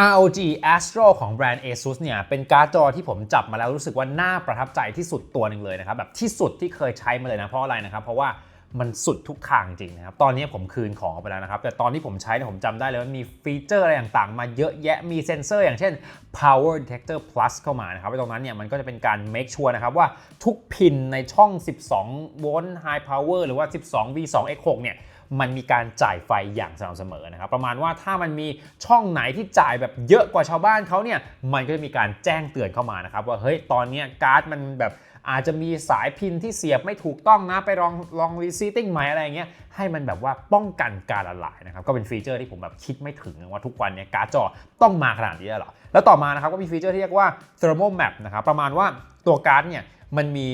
ROG Astro ของแบรนด์ ASUS เนี่ยเป็นการ์ดจอที่ผมจับมาแล้วรู้สึกว่าน่าประทับใจที่สุดตัวหนึ่งเลยนะครับแบบที่สุดที่เคยใช้มาเลยนะเพราะอะไรนะครับ เพราะว่ามันสุดทุกทางจริงนะครับ ตอนนี้ผมคืนของไปแล้วนะครับ แต่ตอนที่ผมใช้เนี่ยผมจำได้เลยว่ามีฟีเจอร์อะไรต่างๆ มาเยอะแยะมีเซ็นเซอร์อย่างเช่น power detector plus เข้ามานะครับตรงนั้นเนี่ยมันก็จะเป็นการ make sure นะครับว่าทุกพินในช่อง 12 โวลต์ high power หรือว่า 12 V2X6 เนี่ย มันมีการจ่ายไฟอย่างสม่ำเสมอนะครับประมาณว่าถ้ามันมีช่องไหนที่จ่ายแบบเยอะกว่าชาวบ้านเขาเนี่ยมันก็จะมีการแจ้งเตือนเข้ามานะครับว่าเฮ้ยตอนนี้การ์ดมันแบบอาจจะมีสายพินที่เสียบไม่ถูกต้องนะไปลองลองรีซีติ้งใหม่อะไรเงี้ยให้มันแบบว่าป้องกันการละลายนะครับก็เป็นฟีเจอร์ที่ผมแบบคิดไม่ถึงว่าทุกวันเนี้การ์ดจอต้องมาขนาดนี้หรอแล้วต่อมานะครับก็มีฟีเจอร์ที่เรียกว่า thermal map นะครับประมาณว่าตัวการ์ดเนี่ยมันมี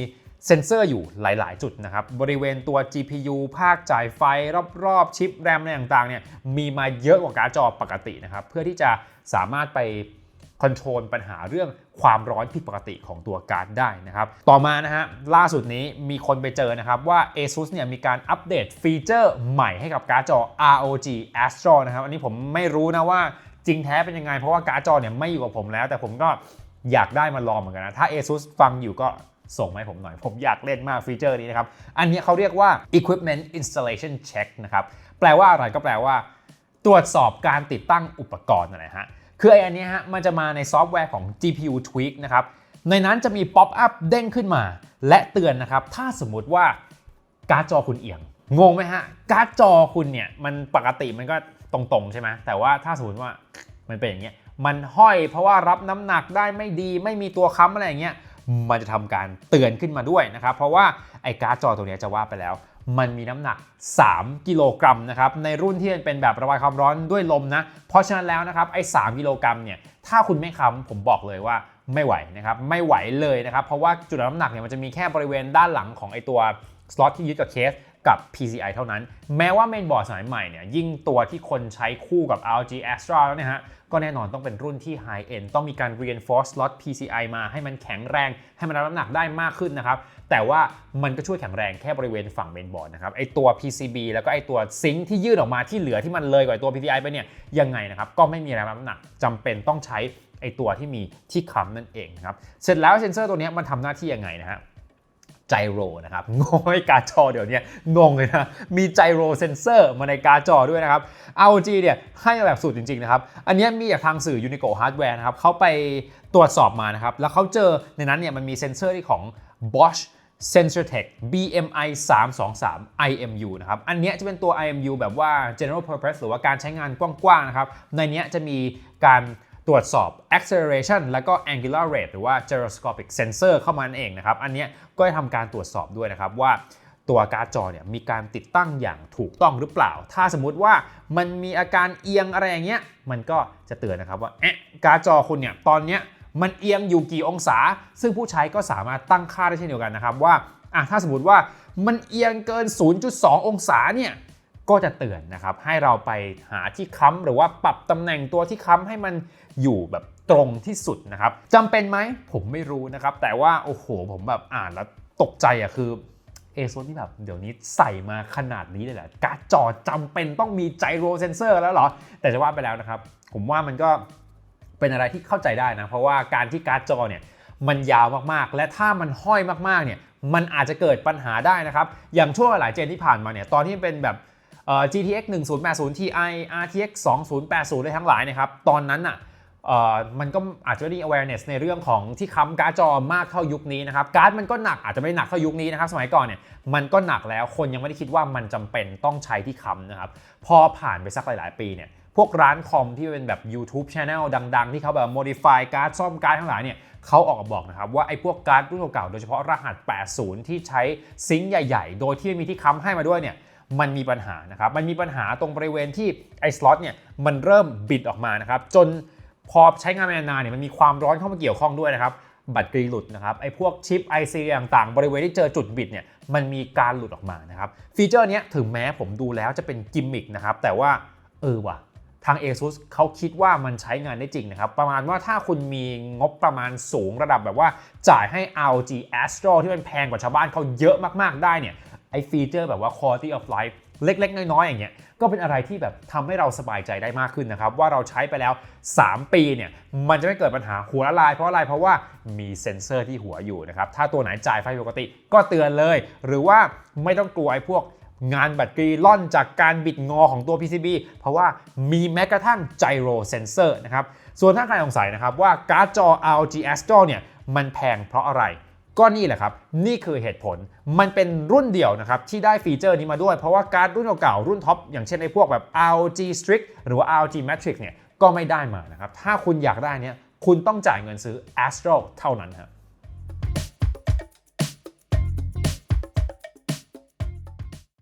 เซ็นเซอร์อยู่หลาย ๆ จุดนะครับ บริเวณตัว GPU ภาคจ่ายไฟรอบ ๆ ชิปแรมอะไรต่าง ๆ เนี่ยมีมาเยอะกว่าการ์ดจอปกตินะครับ เพื่อที่จะสามารถไปคอนโทรลปัญหาเรื่องความร้อนผิดปกติของตัวการ์ดได้นะครับ ต่อมานะฮะล่าสุดนี้มีคนไปเจอนะครับว่า ASUS เนี่ยมีการอัปเดตฟีเจอร์ใหม่ให้กับการ์ดจอ ROG Astro นะครับอันนี้ผมไม่รู้นะว่าจริงแท้เป็นยังไง เพราะว่าการ์ดจอเนี่ยไม่อยู่กับผมแล้ว แต่ผมก็อยากได้มาลองเหมือนกันนะ ถ้า ASUS ฟังอยู่ก็ ส่งมาให้ผมหน่อย ผมอยากเล่นมากฟีเจอร์นี้นะครับ อันนี้เขาเรียกว่า equipment installation check นะครับ แปลว่าอะไรก็แปลว่า ตรวจสอบการติดตั้งอุปกรณ์นะฮะ คือไอ้อันนี้ฮะ มันจะมาในซอฟต์แวร์ของ GPU Tweak นะครับ ในนั้นจะมี pop up เด้งขึ้นมา และเตือนนะครับ ถ้าสมมุติว่าการ์ดจอคุณเอียง งงไหมฮะ การ์ดจอคุณเนี่ย มันปกติมันก็ตรงๆใช่ไหมแต่ว่าถ้าสมมติว่ามันเป็นอย่างเงี้ยมันห้อยเพราะว่ารับน้ำหนักได้ไม่ดีไม่มีตัวค้ำอะไรอย่างเงี้ย มันจะทำการเตือนขึ้นมาด้วยนะครับ เพราะว่าไอ้การ์ดจอตัวนี้จะว่าไปแล้ว มันมีน้ำหนัก 3 กิโลกรัมนะครับ ในรุ่นที่เป็นแบบระบายความร้อนด้วยลมนะ เพราะฉะนั้นแล้วนะครับไอ้3กิโลกรัมเนี่ย ถ้าคุณไม่ค้ำผมบอกเลยว่าไม่ไหวนะครับ ไม่ไหวเลยนะครับ เพราะว่าจุดน้ำหนักเนี่ยมันจะมีแค่บริเวณด้านหลังของไอ้ตัวสล็อตที่ยึดกับเคส กับ PCI เท่านั้น แม้ว่าเมนบอร์ดสมัยใหม่เนี่ยยิ่งตัวที่คนใช้คู่กับ RG Astra แล้วเนี่ยฮะ ก็แน่นอนต้องเป็นรุ่นที่ High End ต้องมีการ reinforce slot PCI มาให้มันแข็งแรง ให้มันรับน้ำหนักได้มากขึ้นนะครับ แต่ว่ามันก็ช่วยแข็งแรงแค่บริเวณฝั่งเมนบอร์ดนะครับไอตัว PCB แล้วก็ไอตัวซิงค์ที่ยื่นออกมาที่เหลือที่มันเลยกว่าตัว PCI ไปเนี่ยยังไงนะครับก็ไม่มีแรงรับน้ำหนักจำเป็นต้องใช้ไอตัวที่มีที่ค้ำนั่นเองนะครับเสร็จแล้วเซนเซอร์ตัวนี้มันทำหน้าที่ยังไงนะฮะ ไจโรนะครับงงไอ้การ์ดจอเดี๋ยวนี้งงเลยนะมีไจโรเซนเซอร์มาในการ์ดจอด้วยนะครับ ROG เนี่ยให้แบบสุดจริงๆนะครับ อันนี้มีจากทางสื่อ Unico Hardware นะครับเขาไปตรวจสอบมานะครับ แล้วเขาเจอในนั้นเนี่ยมันมีเซนเซอร์ที่ของ Bosch SensorTech BMI 323 IMU นะครับ อันนี้จะเป็นตัว IMU แบบว่า general purpose หรือว่าการใช้งานกว้างๆนะครับ ในนี้จะมีการ ตรวจสอบ acceleration แล้วก็ angular rate หรือว่า gyroscopic sensor เข้ามานั่นเองนะครับ อันนี้ก็จะทำการตรวจสอบด้วยนะครับว่าตัวการ์ดจอเนี่ยมีการติดตั้งอย่างถูกต้องหรือเปล่า ถ้าสมมุติว่ามันมีอาการเอียงอะไรอย่างเงี้ย มันก็จะเตือนนะครับว่าเอ๊ะการ์ดจอคุณเนี่ยตอนเนี้ยมันเอียงอยู่กี่องศา ซึ่งผู้ใช้ก็สามารถตั้งค่าได้เช่นเดียวกันนะครับว่าอะถ้าสมมติว่ามันเอียงเกิน 0.2 องศาเนี่ย ก็จะเตือนนะครับให้เราไปหาที่ค้ำหรือว่าปรับตำแหน่งตัวที่ค้ำให้มันอยู่แบบตรงที่สุดนะครับจำเป็นไหมผมไม่รู้นะครับแต่ว่าโอ้โหผมแบบอ่านแล้วตกใจอะคือเอโซนี่แบบเดี๋ยวนี้ใส่มาขนาดนี้เลยแหละการ์ดจอจำเป็นต้องมีไจโรเซนเซอร์แล้วเหรอ แต่จะว่าไปแล้วนะครับ ผมว่ามันก็เป็นอะไรที่เข้าใจได้นะ เพราะว่าการที่การ์ดจอเนี่ยมันยาวมากๆ และถ้ามันห้อยมากๆเนี่ยมันอาจจะเกิดปัญหาได้นะครับ อย่างช่วงหลายเจนที่ผ่านมาเนี่ยตอนที่เป็นแบบ GTX 1080 Ti RTX 2080เลยทั้งหลายนะครับ ตอนนั้นอะมันก็อาจจะไม่ได้ awareness ในเรื่องของที่ค้ำการ์ดจอมากเท่ายุคนี้นะครับ การ์ดมันก็หนักอาจจะไม่ได้หนักเท่ายุคนี้นะครับ สมัยก่อนเนี่ยมันก็หนักแล้วคนยังไม่ได้คิดว่ามันจำเป็นต้องใช้ที่ค้ำนะครับ พอผ่านไปสักหลาย ๆ ปีเนี่ยพวกร้านคอมที่เป็นแบบ YouTube Channel ดัง ๆ ที่เขาแบบ modify การ์ดซ่อมการ์ดทั้งหลายเนี่ยเขาออกมาบอกนะครับ ว่าไอ้พวกการ์ดรุ่นเก่าๆโดยเฉพาะรหัส 80 ที่ใช้ซิงค์ใหญ่ ๆ โดยที่ไม่มีที่ค้ำให้มาด้วยเนี่ย มันมีปัญหานะครับ มันมีปัญหาตรงบริเวณที่ไอ้สล็อตเนี่ยมันเริ่มบิดออกมานะครับ จนพอใช้งานไปนานๆเนี่ยมันมีความร้อนเข้ามาเกี่ยวข้องด้วยนะครับ บัตรกรีหลุดนะครับ ไอ้พวกชิป IC ต่างๆ บริเวณที่เจอจุดบิดเนี่ย มันมีการหลุดออกมานะครับ ฟีเจอร์นี้ถึงแม้ผมดูแล้วจะเป็นกิมมิคนะครับ แต่ว่าเออว่ะทาง ASUS เขาคิดว่ามันใช้งานได้จริงนะครับ ประมาณว่าถ้าคุณมีงบประมาณสูงระดับแบบว่าจ่ายให้ ROG Astro ที่มันแพงกว่าชาวบ้านเขาเยอะมากๆได้เนี่ย ไอฟีเจอร์แบบว่า quality of life เล็ก ๆ น้อย ๆ อย่างเงี้ย ก็เป็นอะไรที่แบบทำให้เราสบายใจได้มากขึ้นนะครับ ว่าเราใช้ไปแล้ว 3 ปีเนี่ย มันจะไม่เกิดปัญหาหัวละลายเพราะอะไร เพราะว่ามีเซ็นเซอร์ที่หัวอยู่นะครับ ถ้าตัวไหนจ่ายไฟปกติก็เตือนเลย หรือว่าไม่ต้องกลัวไอ้พวกงานแบตเตอรี่ล่อนจากการบิดงอของตัว PCB เพราะว่ามีแม้กระทั่ง gyro sensor นะครับ ส่วนถ้าใครสงสัยนะครับว่าการ์ดจอ ROG Astro เนี่ยมันแพงเพราะอะไร ก็นี่แหละครับ นี่คือเหตุผล มันเป็นรุ่นเดียวนะครับที่ได้ฟีเจอร์นี้มาด้วย เพราะว่าการ์ดรุ่นเก่าๆรุ่นท็อปอย่างเช่นในพวกแบบ ROG Strix หรือว่า ROG Matrix เนี่ยก็ไม่ได้มานะครับ ถ้าคุณอยากได้เนี่ยคุณต้องจ่ายเงินซื้อ Astro เท่านั้นครับ